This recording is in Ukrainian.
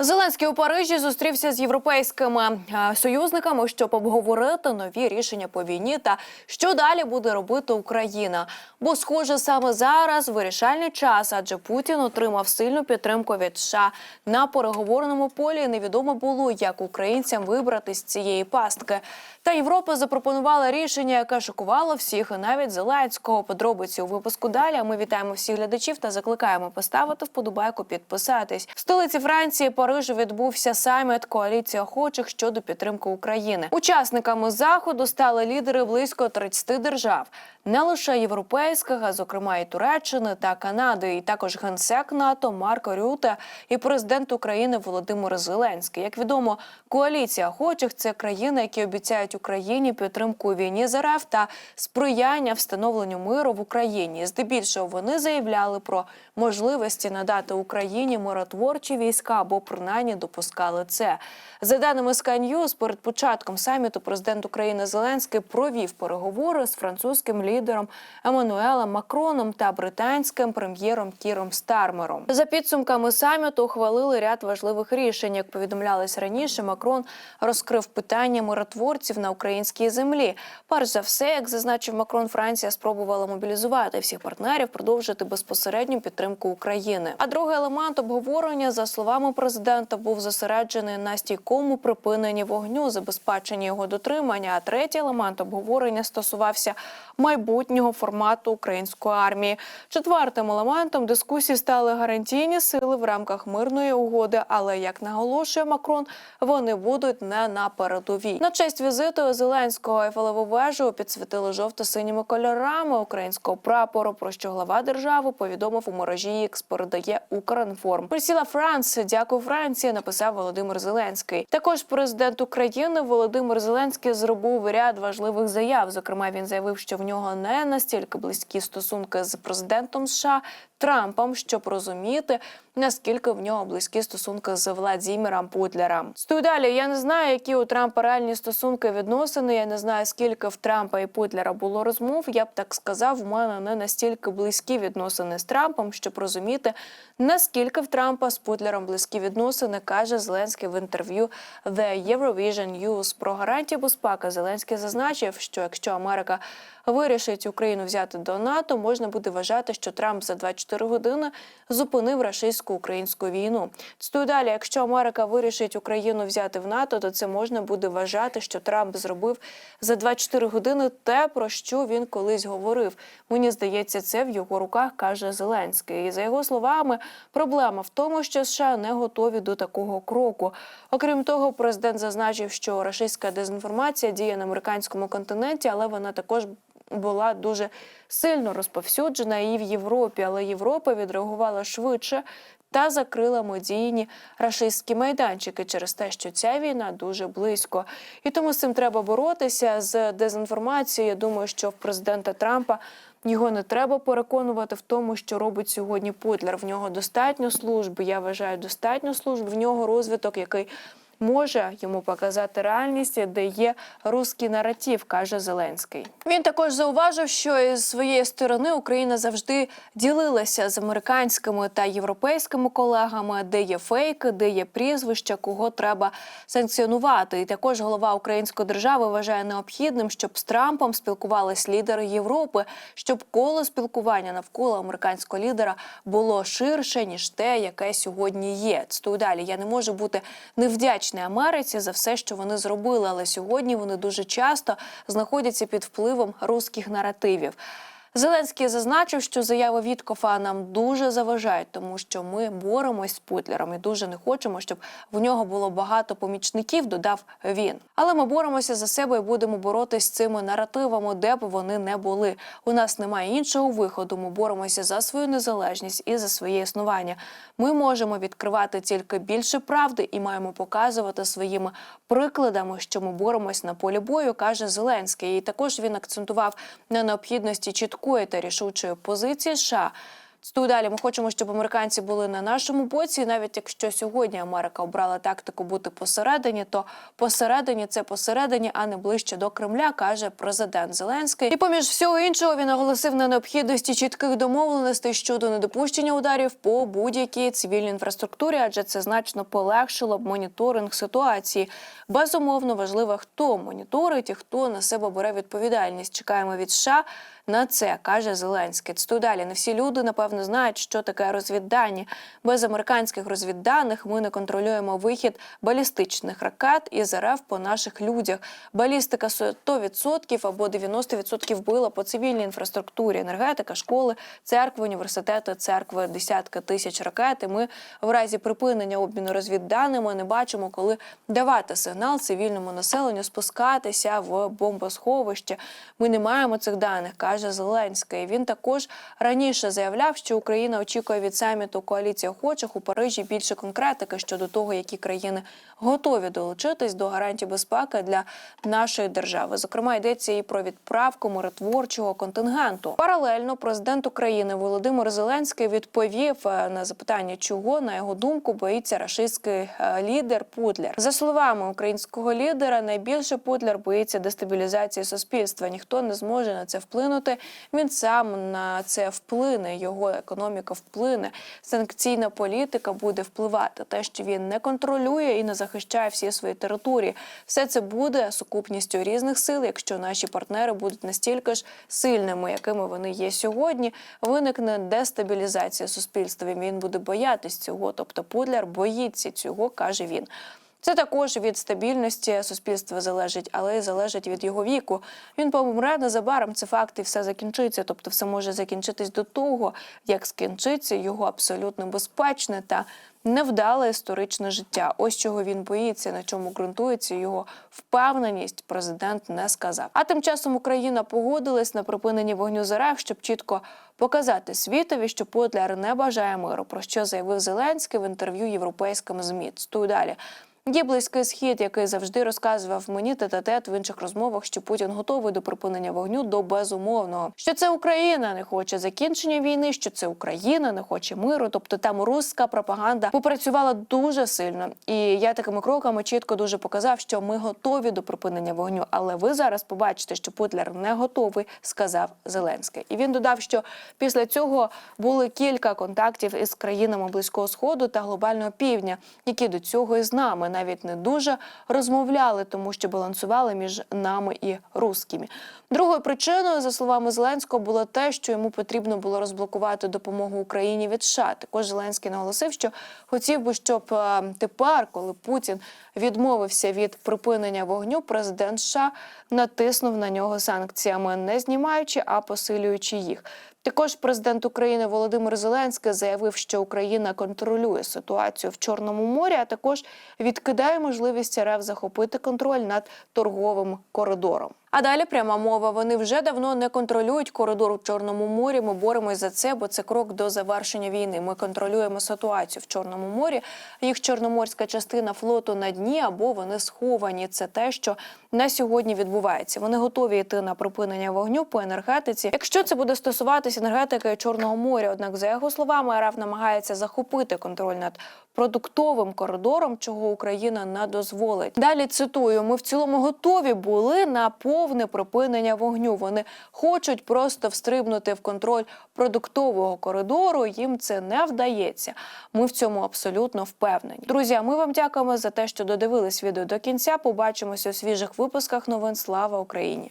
Зеленський у Парижі зустрівся з європейськими е, союзниками, щоб обговорити нові рішення по війні та що далі буде робити Україна. Бо, схоже, саме зараз вирішальний час, адже Путін отримав сильну підтримку від США на переговорному полі. Невідомо було, як українцям вибрати з цієї пастки. Та Європа запропонувала рішення, яке шокувало всіх, і навіть Зеленського. Подробиці у випуску далі. Ми вітаємо всіх глядачів та закликаємо поставити вподобайку, підписатись. В столиці Франції Парижу відбувся саміт коаліції охочих щодо підтримки України. Учасниками заходу стали лідери близько 30 держав, не лише європейських, зокрема і Туреччини та Канади, і також генсек НАТО Марко Рюте і президент України Володимир Зеленський. Як відомо, коаліція охочих це країни, які обіцяють Україні підтримку у війні з РФ та сприяння встановленню миру в Україні. Здебільшого вони заявляли про можливості надати Україні миротворчі війська або принаймні допускали це. За даними Sky News, перед початком саміту президент України Зеленський провів переговори з французьким лідером Еммануелем Макроном та британським прем'єром Кіром Стармером. За підсумками саміту ухвалили ряд важливих рішень. Як повідомлялось раніше, Макрон розкрив питання миротворців на українській землі. Перш за все, як зазначив Макрон, Франція спробувала мобілізувати всіх партнерів, продовжити безпосередню підтримку України. А другий елемент обговорення, за словами президента, був зосереджений на стійкому припиненні вогню, забезпеченні його дотримання. А третій елемент обговорення стосувався майбутнього формату української армії. Четвертим елементом дискусії стали гарантійні сили в рамках мирної угоди. Але як наголошує Макрон, вони будуть не на передовій. На честь візиту Зеленського Ейфелеву вежу підсвітили жовто-синіми кольорами українського прапору. Про що глава держави повідомив у мережі X, передає Укрінформ. Присіла Франція. Дякую Франції. Написав Володимир Зеленський. Також президент України Володимир Зеленський зробив ряд важливих заяв. Зокрема, він заявив, що в нього не настільки близькі стосунки з президентом США Трампом, щоб розуміти наскільки в нього близькі стосунки з Владіміром Путлером. Стою далі. Я не знаю, які у Трампа реальні стосунки відносини. Я не знаю, скільки в Трампа і Путлера було розмов. Я б так сказав, у мене не настільки близькі відносини з Трампом, щоб розуміти, наскільки в Трампа з Путлером близькі відносини, каже Зеленський в інтерв'ю The Eurovision News. Про гарантії безпеки Зеленський зазначив, що якщо Америка вирішить Україну взяти до НАТО, можна буде вважати, що Трамп за 24 години зупинив рашистсько-українську війну. Цитую далі, якщо Америка вирішить Україну взяти в НАТО, то це можна буде вважати, що Трамп зробив за 24 години те, про що він колись говорив. Мені здається, це в його руках каже Зеленський. І за його словами, проблема в тому, що США не готові до такого кроку. Окрім того, президент зазначив, що рашистська дезінформація діє на американському континенті, але вона також була дуже сильно розповсюджена і в Європі, але Європа відреагувала швидше. Та закрила медійні рашистські майданчики через те, що ця війна дуже близько, і тому з цим треба боротися з дезінформацією. Я думаю, що в президента Трампа його не треба переконувати в тому, що робить сьогодні Путлер. В нього достатньо служби. Я вважаю, достатньо служб. В нього розвиток, який може йому показати реальність, де є руський наратив, каже Зеленський. Він також зауважив, що із своєї сторони Україна завжди ділилася з американськими та європейськими колегами, де є фейки, де є прізвища, кого треба санкціонувати. І також голова української держави вважає необхідним, щоб з Трампом спілкувались лідери Європи, щоб коло спілкування навколо американського лідера було ширше ніж те, яке сьогодні є. Цитую далі. Я не можу бути невдячною Америці за все, що вони зробили, але сьогодні вони дуже часто знаходяться під впливом руських наративів. Зеленський зазначив, що заяви Віткофа нам дуже заважають, тому що ми боремось з Путлером і дуже не хочемо, щоб в нього було багато помічників. Додав він. Але ми боремося за себе і будемо боротися з цими наративами, де б вони не були. У нас немає іншого виходу. Ми боремося за свою незалежність і за своє існування. Ми можемо відкривати тільки більше правди і маємо показувати своїми прикладами, що ми боремось на полі бою, каже Зеленський. І також він акцентував на необхідності чіткої та рішучої позиції США. Цитую далі. Ми хочемо, щоб американці були на нашому боці. І навіть якщо сьогодні Америка обрала тактику бути посередині, то посередині це посередині, а не ближче до Кремля, каже президент Зеленський. І поміж всього іншого він наголосив на необхідності чітких домовленостей щодо недопущення ударів по будь-якій цивільній інфраструктурі, адже це значно полегшило б моніторинг ситуації. Безумовно важливо, хто моніторить і хто на себе бере відповідальність. Чекаємо від США на це, каже Зеленський. Цитую далі. Не всі люди напевно знають, що таке розвіддані. Без американських розвідданих ми не контролюємо вихід балістичних ракет із РФ по наших людях. Балістика 100% або 90% била по цивільній інфраструктурі, енергетика, школи, церкви, університети, церкви, десятки тисяч ракет. І ми в разі припинення обміну розвідданими не бачимо, коли давати сигнал цивільному населенню спускатися в бомбосховище. Ми не маємо цих даних, каже Зеленський. Він також раніше заявляв, що Україна очікує від саміту коаліції охочих у Парижі більше конкретики щодо того, які країни готові долучитись до гарантій безпеки для нашої держави. Зокрема, йдеться і про відправку миротворчого контингенту. Паралельно президент України Володимир Зеленський відповів е, на запитання, чого на його думку боїться рашистський е, лідер Путлер. За словами українського лідера, найбільше Путлер боїться дестабілізації суспільства. Ніхто не зможе на це вплинути. Він сам на це вплине. Його економіка вплине. Санкційна політика буде впливати. Те, що він не контролює і не захищає всі свої території. Все це буде сукупністю різних сил. Якщо наші партнери будуть настільки ж сильними, якими вони є сьогодні, виникне дестабілізація суспільства. Він буде боятись цього. Тобто Путлер боїться цього, каже він. Це також від стабільності суспільства залежить, але й залежить від його віку. Він помре незабаром. Це факт, і все закінчиться. Тобто, все може закінчитись до того, як скінчиться його абсолютно безпечне та невдале історичне життя. Ось чого він боїться, на чому ґрунтується його впевненість. Президент не сказав. А тим часом Україна погодилась на припинення вогню з РФ, щоб чітко показати світові, що Путлер не бажає миру. Про що заявив Зеленський в інтерв'ю європейським ЗМІ. Цитую далі. Є близький схід, який завжди розказував мені тет-а-тет в інших розмовах, що Путін готовий до припинення вогню до безумовного. Що це Україна не хоче закінчення війни, що це Україна не хоче миру. Тобто там руська пропаганда попрацювала дуже сильно. І я такими кроками чітко дуже показав, що ми готові до припинення вогню. Але ви зараз побачите, що Путлер не готовий, сказав Зеленський. І він додав, що після цього були кілька контактів із країнами близького сходу та глобального півдня, які до цього і з нами навіть не дуже розмовляли, тому що балансували між нами і русскими. Другою причиною, за словами Зеленського, було те, що йому потрібно було розблокувати допомогу Україні від США. Також Зеленський наголосив, що хотів би, щоб е, тепер, коли Путін відмовився від припинення вогню, президент США натиснув на нього санкціями, не знімаючи, а посилюючи їх. Також президент України Володимир Зеленський заявив, що Україна контролює ситуацію в Чорному морі, а також відкидає можливість РФ захопити контроль над торговим коридором. А далі пряма мова. Вони вже давно не контролюють коридор у Чорному морі. Ми боремось за це, бо це крок до завершення війни. Ми контролюємо ситуацію в Чорному морі. Їх чорноморська частина флоту на дні або вони сховані. Це те, що на сьогодні відбувається. Вони готові йти на припинення вогню по енергетиці. Якщо це буде стосуватися енергетики Чорного моря, однак, за його словами, РФ намагається захопити контроль над продуктовим коридором, чого Україна не дозволить. Далі цитую: ми в цілому готові були на повне припинення вогню. Вони хочуть просто встрибнути в контроль продуктового коридору. Їм це не вдається. Ми в цьому абсолютно впевнені. Друзі, ми вам дякуємо за те, що додивились відео до кінця. Побачимося у свіжих випусках новин. Слава Україні!